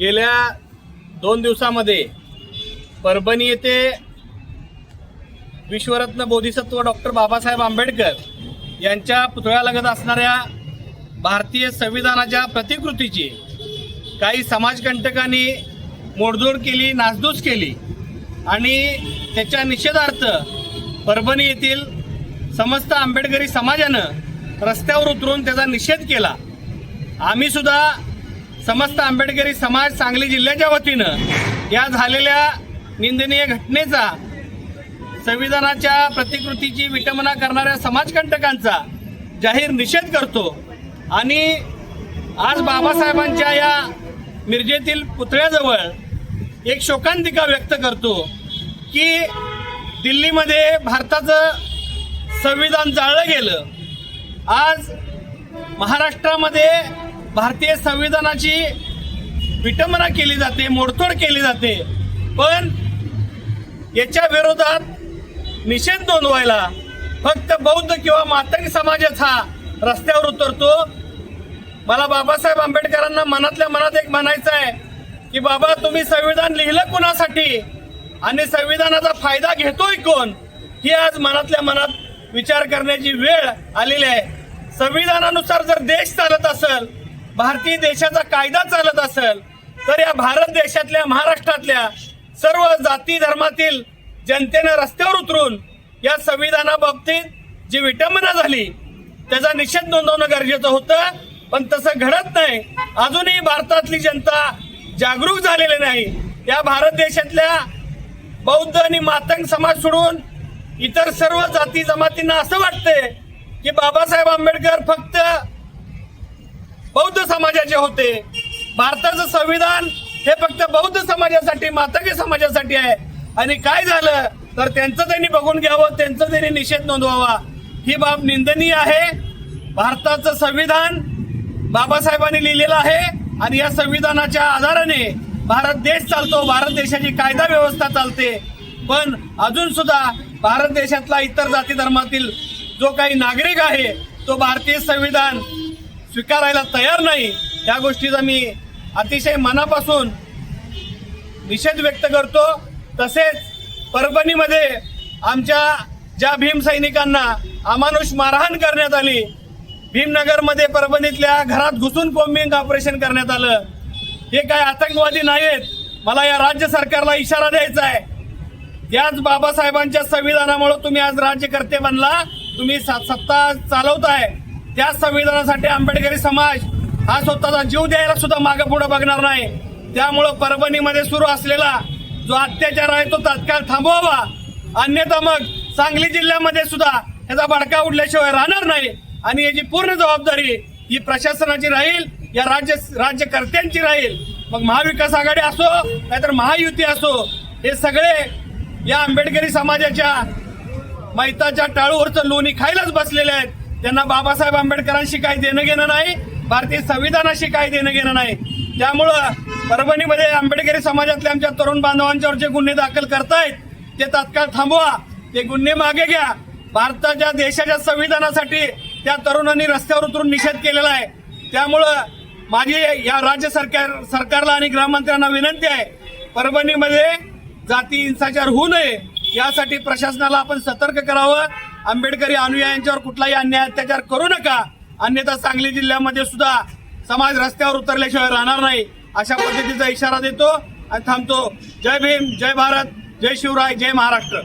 गेल्या दोन दिवसामध्ये परभणी येथे विश्वरत्न बोधिसत्व डॉक्टर बाबासाहेब आंबेडकर यांच्या पुतळ्यालगत असणाऱ्या भारतीय संविधानाच्या प्रतिकृतीची काही समाजकंटकांनी मोडदोड केली नासधूस केली आणि त्याच्या निषेधार्थ परभणी येथील समस्त आंबेडकरी समाजानं रस्त्यावर उतरून त्याचा निषेध केला. आम्हीसुद्धा समस्त आंबेडकरी समाज सांगली जिल्ह्याच्या वतीनं या झालेल्या निंदनीय घटनेचा संविधानाच्या प्रतिकृतीची विटंबना करणाऱ्या समाजकंटकांचा जाहीर निषेध करतो. आणि आज बाबासाहेबांच्या या मिरजेतील पुतळ्याजवळ एक शोकांतिका व्यक्त करतो की दिल्लीमध्ये भारताचं संविधान जाळलं गेलं. आज महाराष्ट्रामध्ये भारतीय संविधानाची विटंबना केली जाते मोडतोड केली जाते. पण याच्या विरोधात निषेध नोंदवायला फक्त बौद्ध किंवा मातंग समाजच हा रस्त्यावर उतरतो. मला बाबासाहेब आंबेडकरांना मनातल्या मनात एक म्हणायचं आहे की बाबा तुम्ही संविधान लिहिलं कुणासाठी? आणि संविधानाचा फायदा घेतोय कोण? ही आज मनातल्या मनात विचार करण्याची वेळ आलेली आहे. संविधानानुसार जर देश चालत असेल भारतीय देशाचा कायदा चालत असेल तर या भारत देशातल्या महाराष्ट्रातल्या सर्व जाती धर्मातील जनतेनं रस्त्यावर उतरून या संविधानाबाबतीत जी विटंबना झाली त्याचा निषेध नोंदवणं गरजेचं होतं. पण तसं घडत नाही. अजूनही भारतातली जनता जागरूक झालेली नाही. या भारत देशातल्या बौद्ध आणि मातंग समाज सोडून इतर सर्व जाती जमातींना असं वाटते की बाबासाहेब आंबेडकर फक्त बौद्ध समाजाचे होते. भारताचं संविधान हे फक्त बौद्ध समाजासाठी मातंगी समाजासाठी आहे. आणि काय झालं? तर त्यांचं त्यांनी बघून घ्यावं त्यांचं त्यांनी निषेध नोंदवावा. ही बाब निंदनीय आहे. भारताचं संविधान बाबासाहेबांनी लिहिलेलं आहे. आणि या संविधानाच्या आधाराने भारत देश चालतो भारत देशाची कायदा व्यवस्था चालते. पण अजून सुद्धा भारत देशातला इतर जाती धर्मातील जो काही नागरिक आहे तो भारतीय संविधान स्वीकारायला तयार नाही या गोष्टीचा मी अतिशय मनापासून निषेध व्यक्त करतो. तसेच परभणीमध्ये आमच्या ज्या भीमसैनिकांना अमानुष मारहाण करण्यात आली भीमनगरमध्ये परभणीतल्या घरात घुसून बॉम्बिंग ऑपरेशन करण्यात आलं. हे काय आतंकवादी नाहीत मला या राज्य सरकारला इशारा द्यायचा आहे. याच बाबासाहेबांच्या संविधानामुळे तुम्ही आज राज्यकर्ते बनला तुम्ही सत्ता चालवताय. त्या संविधानासाठी आंबेडकरी समाज हा स्वतःचा जीव द्यायला सुद्धा मागे पुढे बघणार नाही. त्यामुळं परभणीमध्ये सुरू असलेला जो अत्याचार आहे तो तात्काळ थांबवावा. अन्यथा मग सांगली जिल्ह्यामध्ये सुद्धा याचा भडका उडल्याशिवाय राहणार नाही. आणि याची पूर्ण जबाबदारी ही प्रशासनाची राहील या राज्य राज्यकर्त्यांची राहील. मग महाविकास आघाडी असो नाहीतर महायुती असो हे सगळे या आंबेडकरी समाजाच्या मैताच्या टाळूवरचं लोणी खायलाच बसलेले आहेत. त्यांना बाबासाहेब आंबेडकरांशी काही देणं घेणं नाही भारतीय संविधानाशी काही देणं घेणं नाही. त्यामुळं परभणीमध्ये आंबेडकरी समाजातल्या आमच्या तरुण बांधवांच्यावर जे गुन्हे दाखल करतायत ते तात्काळ थांबवा ते गुन्हे मागे घ्या. भारताच्या देशाच्या संविधानासाठी त्या तरुणांनी रस्त्यावर उतरून निषेध केलेला आहे. त्यामुळं माझी या राज्य सरकार सरकारला आणि गृहमंत्र्यांना विनंती आहे परभणीमध्ये जाती हिंसाचार होऊ नये. यासाठी प्रशासनाला आपण सतर्क करावं. आंबेडकरी अनुयायांच्यावर कुठलाही अन्याय अत्याचार करू नका. अन्यथा सांगली जिल्ह्यामध्ये सुद्धा समाज रस्त्यावर उतरल्याशिवाय राहणार नाही. अशा पद्धतीचा इशारा देतो. आणि थांबतो. जय भीम जय भारत जय शिवराय जय महाराष्ट्र.